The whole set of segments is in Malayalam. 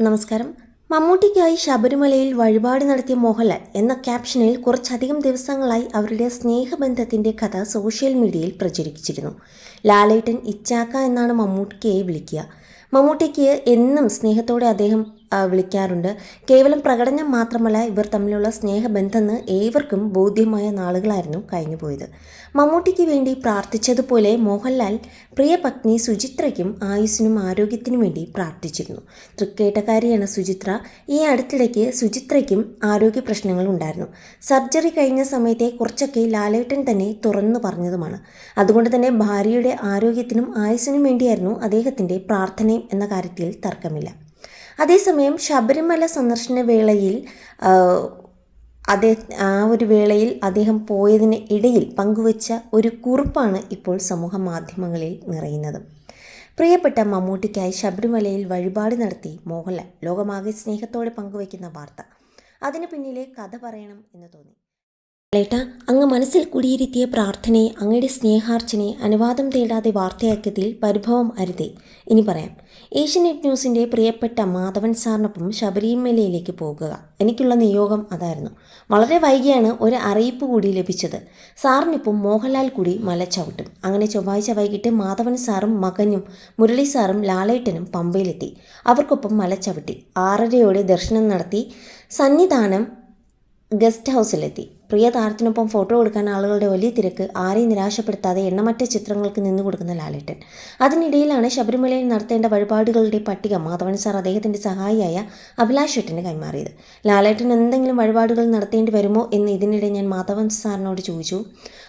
നമസ്കാരം. മമ്മൂട്ടിക്കായി ശബരിമലയിൽ വഴിപാട് നടത്തിയ മോഹൻലാൽ എന്ന ക്യാപ്ഷനിൽ കുറച്ചധികം ദിവസങ്ങളായി അവരുടെ സ്നേഹബന്ധത്തിന്റെ കഥ സോഷ്യൽ മീഡിയയിൽ പ്രചരിപ്പിച്ചിരുന്നു. ലാലേട്ടൻ ഇച്ചാക്ക എന്നാണ് മമ്മൂട്ടിക്കയെ വിളിക്കുക. മമ്മൂട്ടിക്ക് എന്നും സ്നേഹത്തോടെ അദ്ദേഹം വിളിക്കാറുണ്ട്. കേവലം പ്രകടനം മാത്രമല്ല ഇവർ തമ്മിലുള്ള സ്നേഹബന്ധമെന്ന് ഏവർക്കും ബോധ്യമായ നാളുകളായിരുന്നു കഴിഞ്ഞുപോയത് മമ്മൂട്ടിക്ക് വേണ്ടി പ്രാർത്ഥിച്ചതുപോലെ മോഹൻലാൽ പ്രിയ പത്നി സുചിത്രയ്ക്കും ആയുസ്സിനും ആരോഗ്യത്തിനും വേണ്ടി പ്രാർത്ഥിച്ചിരുന്നു. തൃക്കേട്ടക്കാരിയാണ് സുചിത്ര. ഈ അടുത്തിടയ്ക്ക് സുചിത്രയ്ക്കും ആരോഗ്യ പ്രശ്നങ്ങൾ ഉണ്ടായിരുന്നു. സർജറി കഴിഞ്ഞ സമയത്തെ കുറച്ചൊക്കെ ലാലേട്ടൻ തന്നെ തുറന്നു പറഞ്ഞതുമാണ്. അതുകൊണ്ട് തന്നെ ഭാര്യയുടെ ആരോഗ്യത്തിനും ആയുസ്സിനും വേണ്ടിയായിരുന്നു അദ്ദേഹത്തിന്റെ പ്രാർത്ഥനയും എന്ന കാര്യത്തിൽ തർക്കമില്ല. അതേസമയം ശബരിമല സന്ദർശന വേളയിൽ അതേ ആ ഒരു വേളയിൽ അദ്ദേഹം പോയതിന് ഇടയിൽ പങ്കുവച്ച ഒരു കുറിപ്പാണ് ഇപ്പോൾ സമൂഹ മാധ്യമങ്ങളിൽ നിറയുന്നത്. പ്രിയപ്പെട്ട മമ്മൂട്ടിക്കായി ശബരിമലയിൽ വഴിപാട് നടത്തി മോഹൻലാൽ ലോകമാകെ സ്നേഹത്തോടെ പങ്കുവയ്ക്കുന്ന വാർത്ത. അതിന് പിന്നിലെ കഥ പറയണം എന്ന് തോന്നി. ലേട്ട അങ്ങ് മനസ്സിൽ കുടിയിരുത്തിയ പ്രാർത്ഥനയെ അങ്ങയുടെ സ്നേഹാർച്ചനെ അനുവാദം തേടാതെ വാർത്തയാക്കിയതിൽ പരിഭവം അരുതേ. ഇനി പറയാം. ഏഷ്യനെറ്റ് ന്യൂസിന്റെ പ്രിയപ്പെട്ട മാധവൻ സാറിനൊപ്പം ശബരിമലയിലേക്ക് പോകുക. എനിക്കുള്ള നിയോഗം അതായിരുന്നു. വളരെ വൈകിയാണ് ഒരു അറിയിപ്പ് കൂടി ലഭിച്ചത്. സാറിനിപ്പം മോഹൻലാൽ കൂടി മല ചവിട്ടും. അങ്ങനെ ചൊവ്വാഴ്ച വൈകിട്ട് മാധവൻ സാറും മകനും മുരളി സാറും ലാലേട്ടനും പമ്പയിലെത്തി. അവർക്കൊപ്പം മല ചവിട്ടി. ആറരയോടെ ദർശനം നടത്തി സന്നിധാനം ഗസ്റ്റ് ഹൗസിലെത്തി. പ്രിയ താരത്തിനൊപ്പം ഫോട്ടോ എടുക്കാൻ ആളുകളുടെ വലിയ തിരക്ക് ആരെയും നിരാശപ്പെടുത്താതെ എണ്ണമറ്റ ചിത്രങ്ങൾക്ക് നിന്നു കൊടുക്കുന്ന ലാലേട്ടൻ. അതിനിടയിലാണ് ശബരിമലയിൽ നടത്തേണ്ട വഴിപാടുകളുടെ പട്ടിക മാധവൻ സാർ അദ്ദേഹത്തിന്റെ സഹായിയായ അഭിലാഷ് ഏട്ടന് കൈമാറിയത്. ലാലേട്ടൻ എന്തെങ്കിലും വഴിപാടുകൾ നടത്തേണ്ടി വരുമോ എന്ന് ഇതിനിടെ ഞാൻ മാധവൻ സാറിനോട് ചോദിച്ചു.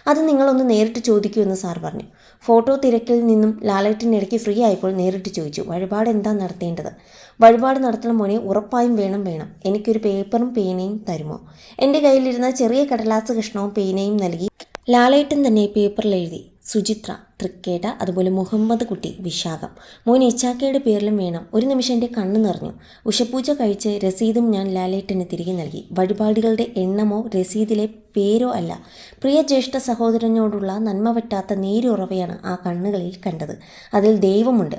അത് നിങ്ങളൊന്ന് നേരിട്ട് ചോദിക്കൂ എന്ന് സാർ പറഞ്ഞു. ഫോട്ടോ തിരക്കിൽ നിന്നും ലാലേട്ടൻ ഇടയ്ക്ക് ഫ്രീ ആയപ്പോൾ നേരിട്ട് ചോദിച്ചു വഴിപാട് എന്താ നടത്തേണ്ടത്? വഴിപാട് നടത്തണം മോനെ ഉറപ്പായും വേണം വേണം. എനിക്കൊരു പേപ്പറും പേനയും തരുമോ? എന്റെ കയ്യിലിരുന്ന ചെറിയ കടലാസ് കഷ്ണവും പേനയും നൽകി ലാലേട്ടൻ തന്നെ പേപ്പറിൽ എഴുതി. സുചിത്ര തൃക്കേട്ട അതുപോലെ മുഹമ്മദ് കുട്ടി വിശാഖം. മോൻ ഇച്ചാക്കയുടെ പേരിലും വേണം. ഒരു നിമിഷം എന്റെ കണ്ണ് നിറഞ്ഞു. ഉഷപൂജ കഴിച്ച് രസീതും ഞാൻ ലാലേട്ടന് തിരികെ നൽകി. വഴിപാടുകളുടെ എണ്ണമോ രസീതിലെ പേരോ അല്ല. പ്രിയ ജ്യേഷ്ഠ സഹോദരനോടുള്ള നന്മ പറ്റാത്ത നേരുറവയാണ് ആ കണ്ണുകളിൽ കണ്ടത്. അതിൽ ദൈവമുണ്ട്.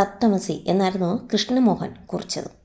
തത്തമസി എന്നായിരുന്നു കൃഷ്ണമോഹൻ കുറിച്ചത്.